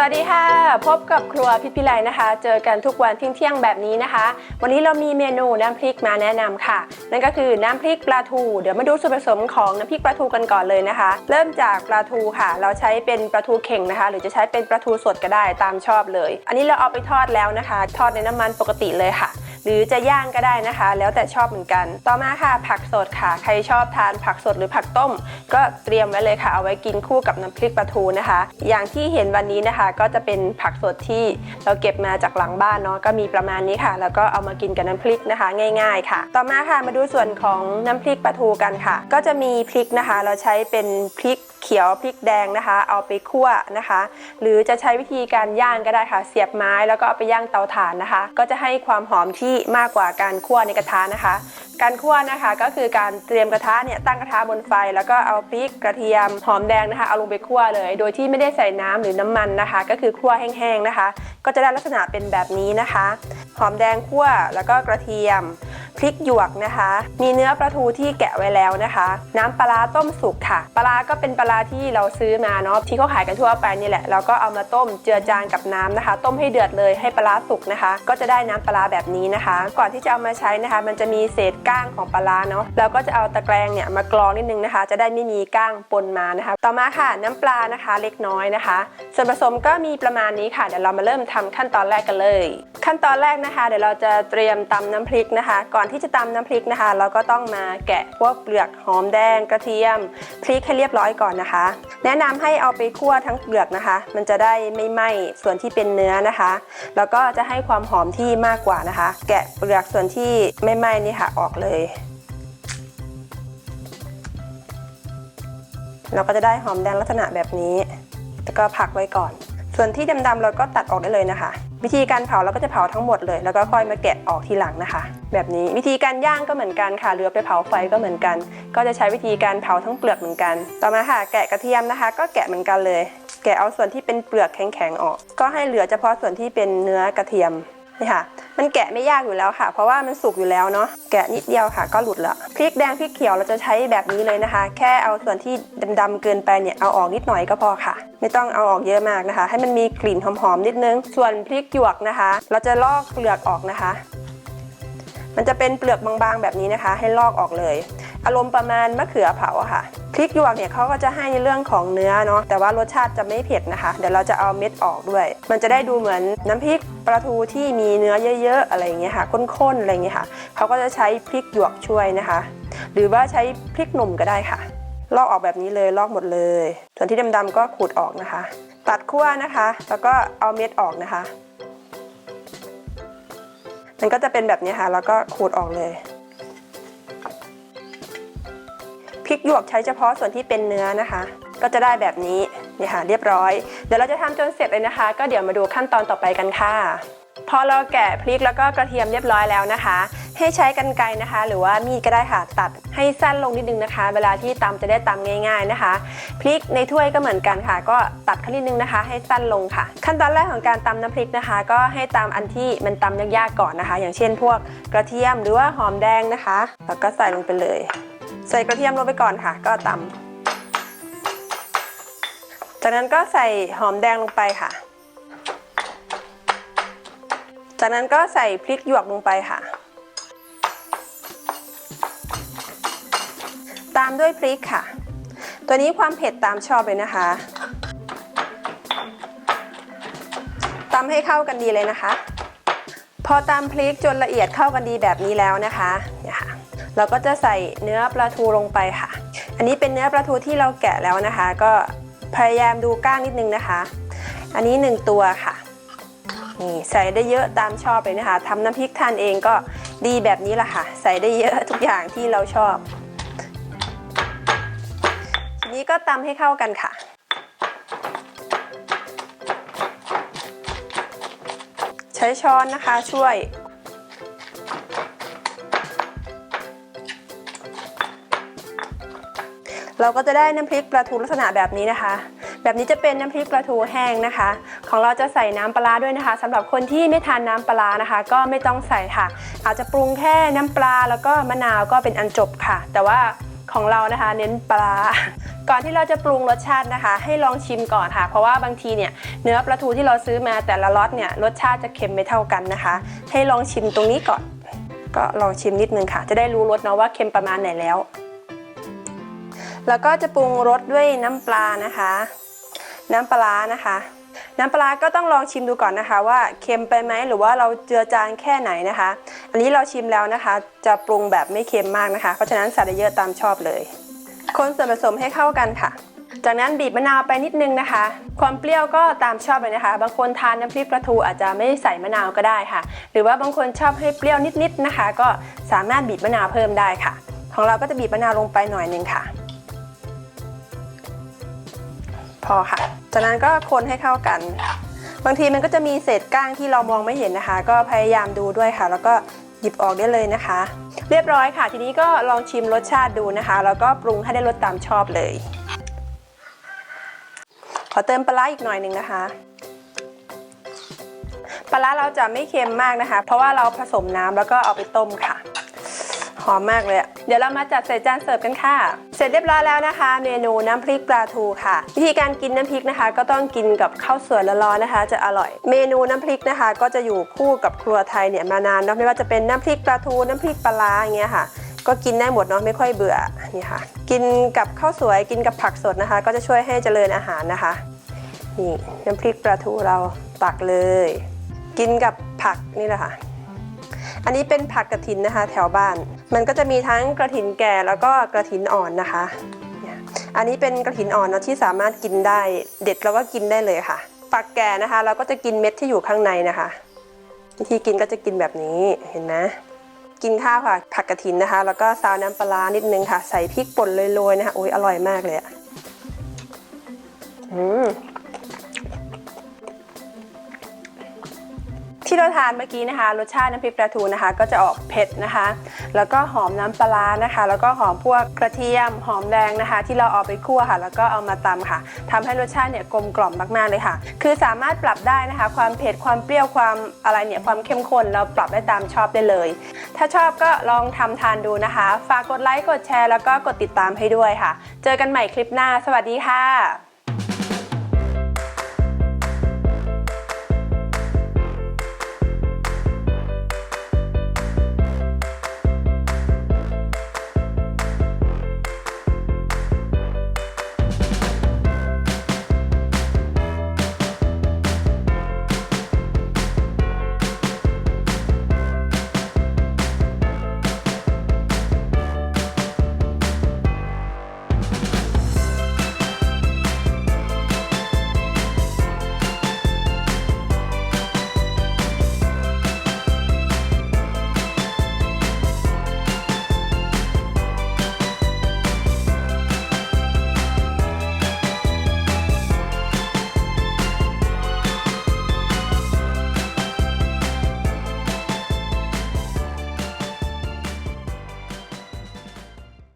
สวัสดีค่ะ พบกับครัวพิพิไลนะคะ เจอกันทุกวันเที่ยงแบบนี้นะคะ วันนี้เรามีเมนูน้ำพริกมาแนะนำค่ะ นั่นก็คือน้ำพริกปลาทู เดี๋ยวมาดูส่วนผสมของน้ำพริกปลาทูกันก่อนเลยนะคะ เริ่มจากปลาทูค่ะ เราใช้เป็นปลาทูเข่งนะคะ หรือจะใช้เป็นปลาทูสดก็ได้ตามชอบเลย อันนี้เราเอาไปทอดแล้วนะคะ ทอดในน้ำมันปกติเลยค่ะ รือจะย่างก็ได้นะคะ แล้วแต่ชอบเหมือนกัน ต่อมาค่ะ ผักสดค่ะ ใครชอบทานผักสดหรือผักต้ม ก็เตรียมไว้เลยค่ะ เอาไว้กินคู่กับน้ำพริกปลาทูนะคะ อย่างที่เห็นวันนี้นะคะ ก็จะเป็นผักสดที่เราเก็บมาจากหลังบ้านเนาะก็มีประมาณนี้ค่ะ แล้วก็เอามากินกับน้ำพริกนะคะ ง่าย ๆ ค่ะ ต่อมาค่ะมาดูส่วนของน้ำพริกปลาทูกันค่ะ ก็จะมีพริกนะคะ เราใช้เป็นพริกเขียวพริกแดงนะคะ เอาไปคั่วนะคะ หรือจะใช้วิธีการย่างก็ได้ค่ะ เสียบไม้แล้วก็เอาไปย่างเตาถ่านนะคะ ก็จะให้ความหอมที่มากกว่าการคั่วในกระทะนะคะ การคั่วนะคะก็คือการเตรียมกระทะเนี่ยตั้งกระทะบนไฟ แล้วก็เอาพริกกระเทียมหอมแดงนะคะเอาลงไปคั่วเลย โดยที่ไม่ได้ใส่น้ำหรือน้ำมันนะคะ ก็คือคั่วแห้งๆนะคะ ก็จะได้ลักษณะเป็นแบบนี้นะคะ หอมแดงคั่วแล้วก็กระเทียม พริกหยวกนะคะ มีเนื้อปลาทูที่แกะไว้แล้วนะคะ น้ำปลาต้มสุกค่ะ ปลาร้าก็เป็นปลาที่เราซื้อมาเนาะที่เขาขายกันทั่วไปนี่แหละแล้วก็เอามาต้มเจือจางกับน้ำนะคะ ต้มให้เดือดเลยให้ปลาร้าสุกนะคะ ก็จะได้น้ำปลาแบบนี้นะคะ ก่อนที่จะเอามาใช้นะคะ มันจะมีเศษก้างของปลาเนาะแล้วก็จะเอาตะแกรงเนี่ยมากรองนิดนึงนะคะ จะได้ไม่มีก้างปนมานะคะ ต่อมาค่ะน้ำปลานะคะเล็กน้อยนะคะ ส่วนผสมก็มีประมาณนี้ค่ะเดี๋ยวเรามาเริ่มทำขั้นตอนแรกกันเลย ขั้นตอนแรกนะคะ เดี๋ยวเราจะเตรียมตำน้ำพริกนะคะ ก่อนที่จะตำน้ำพริกนะคะ เราก็ต้องมาแกะพวกเปลือกหอมแดงกระเทียมพริกให้เรียบร้อยก่อนนะคะ แนะนำให้เอาไปคั่วทั้งเปลือกนะคะ มันจะได้ไม่ไหม้ส่วนที่เป็นเนื้อนะคะ แล้วก็จะให้ความหอมที่มากกว่านะคะ แกะเปลือกส่วนที่ไม่ไหม้นี่ค่ะออกเลยเราก็จะได้หอมแดงลักษณะแบบนี้ แล้วก็พักไว้ก่อน ส่วนที่ดำๆเราก็ตัดออกได้เลยนะคะ วิธีการเผาเราก็จะเผาทั้งหมดเลย แล้วก็ค่อยมาแกะออกทีหลังนะคะ แบบนี้วิธีการย่างก็เหมือนกันค่ะเรือไปเผาไฟก็เหมือนกัน ก็จะใช้วิธีการเผาทั้งเปลือกเหมือนกัน ต่อมาค่ะ แกะกระเทียมนะคะ ก็แกะเหมือนกันเลย แกะเอาส่วนที่เป็นเปลือกแข็งๆออก ก็ให้เหลือเฉพาะส่วนที่เป็นเนื้อกระเทียม นี่ค่ะ มันแกะไม่ยากอยู่แล้วค่ะ เพราะว่ามันสุกอยู่แล้วเนาะ แกะนิดเดียวค่ะ ก็หลุดละ พริกแดงพริกเขียวเราจะใช้แบบนี้เลยนะคะ แค่เอาส่วนที่ดำๆเกินไปเนี่ยเอาออกนิดหน่อยก็พอค่ะ ไม่ต้องเอาออกเยอะมากนะคะ ให้มันมีกลิ่นหอมๆนิดนึง ส่วนพริกหยวกนะคะ เราจะลอกเปลือกออกนะคะ มันจะเป็นเปลือกบางๆแบบนี้นะคะ ให้ลอกออกเลย อารมณ์ประมาณมะเขือเผาค่ะ พริกหยวกเนี่ยเขาก็จะให้ในเรื่องของเนื้อเนาะแต่ว่ารสชาติจะไม่เผ็ดนะคะ เดี๋ยวเราจะเอาเม็ดออกด้วย มันจะได้ดูเหมือนน้ำพริกปลาทูที่มีเนื้อเยอะๆอะไรอย่างเงี้ยค่ะข้นๆอะไรอย่างเงี้ยค่ะเขาก็จะใช้พริกหยวกช่วยนะคะ หรือว่าใช้พริกหนุ่มก็ได้ค่ะ ลอกออกแบบนี้เลยลอกหมดเลย ส่วนที่ดำๆก็ขูดออกนะคะ ตัดขั้วนะคะ แล้วก็เอาเม็ดออกนะคะมันก็จะเป็นแบบนี้ค่ะ แล้วก็ขูดออกเลย พริกหยวกใช้เฉพาะส่วนที่เป็นเนื้อนะคะ ก็จะได้แบบนี้นี่ค่ะเรียบร้อย เดี๋ยวเราจะทำจนเสร็จเลยนะคะ ก็เดี๋ยวมาดูขั้นตอนต่อไปกันค่ะ พอเราแกะพริกแล้วก็กระเทียมเรียบร้อยแล้วนะคะ ให้ใช้กรรไกรนะคะ หรือว่ามีดก็ได้ค่ะตัดให้สั้นลงนิดนึงนะคะ เวลาที่ตำจะได้ตำง่าย ๆนะคะพริกในถ้วยก็เหมือนกันค่ะ ก็ตัดขั้นนิดนึงนะคะ ให้สั้นลงค่ะ ขั้นตอนแรกของการตำน้ำพริกนะคะ ก็ให้ตำอันที่มันตำยากๆก่อนนะคะ อย่างเช่น พวกกระเทียมหรือว่าหอมแดงนะคะ แล้วก็ใส่ลงไปเลย ใส่กระเทียมลงไปก่อนค่ะ ก็ตำจากนั้นก็ใส่หอมแดงลงไปค่ะ จากนั้นก็ใส่พริกหยวกลงไปค่ะ ตามด้วยพริกค่ะ ตัวนี้ความเผ็ดตามชอบเลยนะคะตำให้เข้ากันดีเลยนะคะ พอตำพริกจนละเอียดเข้ากันดีแบบนี้แล้วนะคะ เราก็จะใส่เนื้อปลาทูลงไปค่ะ อันนี้เป็นเนื้อปลาทูที่เราแกะแล้วนะคะ ก็พยายามดูก้างนิดนึงนะคะ อันนี้ 1 ตัวค่ะนี่ใส่ได้เยอะตามชอบเลยนะคะทำน้ำพริกทานเองก็ดีแบบนี้แหละค่ะ ใส่ได้เยอะทุกอย่างที่เราชอบ ทีนี้ก็ตำให้เข้ากันค่ะใช้ช้อนนะคะช่วย เราก็จะได้น้ำพริกปลาทูลักษณะแบบนี้นะคะ แบบนี้จะเป็นน้ำพริกปลาทูแห้งนะคะ ของเราจะใส่น้ำปลาด้วยนะคะสำหรับคนที่ไม่ทานน้ำปลาร้านะคะ ก็ไม่ต้องใส่ค่ะ อาจจะปรุงแค่น้ำปลาแล้วก็มะนาวก็เป็นอันจบค่ะ แต่ว่าของเรานะคะเน้นปลาก่อนที่เราจะปรุงรสชาตินะคะ ให้ลองชิมก่อนค่ะ เพราะว่าบางทีเนี่ยเนื้อปลาทูที่เราซื้อมาแต่ละล็อตเนี่ยรสชาติจะเค็มไม่เท่ากันนะคะ ให้ลองชิมตรงนี้ก่อน ก็ลองชิมนิดนึงค่ะ จะได้รู้รสเนาะว่าเค็มประมาณไหนแล้ว แล้วก็จะปรุงรสด้วยน้ำปลานะคะ น้ำปลานะคะ น้ำปลาก็ต้องลองชิมดูก่อนนะคะ ว่าเค็มไปไหมหรือว่าเราเจือจางแค่ไหนนะคะ อันนี้เราชิมแล้วนะคะ จะปรุงแบบไม่เค็มมากนะคะ เพราะฉะนั้นใส่เยอะตามชอบเลย คนส่วนผสมให้เข้ากันค่ะจากนั้นบีบมะนาวไปนิดนึงนะคะ ความเปรี้ยวก็ตามชอบเลยนะคะ บางคนทานน้ำพริกปลาทูอาจจะไม่ใส่มะนาวก็ได้ค่ะ หรือว่าบางคนชอบให้เปรี้ยวนิดๆนะคะ ก็สามารถบีบมะนาวเพิ่มได้ค่ะ ของเราก็จะบีบมะนาวลงไปหน่อยนึงค่ะ พอค่ะ จากนั้นก็คนให้เข้ากัน บางทีมันก็จะมีเศษก้างที่เรามองไม่เห็นนะคะ ก็พยายามดูด้วยค่ะ แล้วก็หยิบออกได้เลยนะคะ เรียบร้อยค่ะ ทีนี้ก็ลองชิมรสชาติดูนะคะ แล้วก็ปรุงให้ได้รสตามชอบเลย ขอเติมปลาอีกหน่อยหนึ่งนะคะปลาเราจะไม่เค็มมากนะคะ เพราะว่าเราผสมน้ำแล้วก็เอาไปต้มค่ะ อมมากเลยเดี๋ยวเรามาจัดใส่จานเสิร์ฟกันค่ะ เสร็จเรียบร้อยแล้วนะคะ เมนูน้ำพริกปลาทูค่ะ วิธีการกินน้ำพริกนะคะ ก็ต้องกินกับข้าวสวยร้อนๆนะคะ จะอร่อย เมนูน้ำพริกนะคะ ก็จะอยู่คู่กับครัวไทยเนี่ยมานานนะไม่ว่าจะเป็นน้ำพริกปลาทูน้ำพริกปลาร้าอย่างเงี้ยค่ะก็กินได้หมดเนาะไม่ค่อยเบื่อนี่ค่ะ กินกับข้าวสวยกินกับผักสดนะคะ ก็จะช่วยให้เจริญอาหารนะคะนี่น้ำพริกปลาทูเราตักเลย กินกับผักนี่แหละค่ะ อันนี้เป็นผักกระถินนะคะ แถวบ้าน มันก็จะมีทั้งกระถินแก่แล้วก็กระถินอ่อนนะคะ อันนี้เป็นกระถินอ่อนเนาะที่สามารถกินได้ เด็ดแล้วก็กินได้เลยค่ะฝักแก่นะคะ เราก็จะกินเม็ดที่อยู่ข้างในนะคะ วิธีกินก็จะกินแบบนี้เห็นไหมกินข้าวค่ะ ผักกระถินนะคะ แล้วก็ซาวน้ำปลานิดนึงค่ะ ใส่พริกป่นโรยๆนะคะโอ้ยอร่อยมากเลยอะอืม ที่เราทานเมื่อกี้นะคะ รสชาติน้ำพริกปลาทูนะคะ ก็จะออกเผ็ดนะคะ แล้วก็หอมน้ำปลานะคะ แล้วก็หอมพวกกระเทียมหอมแดงนะคะ ที่เราเอาไปคั่วค่ะ แล้วก็เอามาตำค่ะทำให้รสชาติเนี่ยกลมกล่อมมากๆเลยค่ะ คือสามารถปรับได้นะคะ ความเผ็ดความเปรี้ยวความอะไรเนี่ยความเข้มข้นเราปรับได้ตามชอบได้เลย ถ้าชอบก็ลองทำทานดูนะคะ ฝากกดไลค์กดแชร์แล้วก็กดติดตามให้ด้วยค่ะ เจอกันใหม่คลิปหน้า สวัสดีค่ะ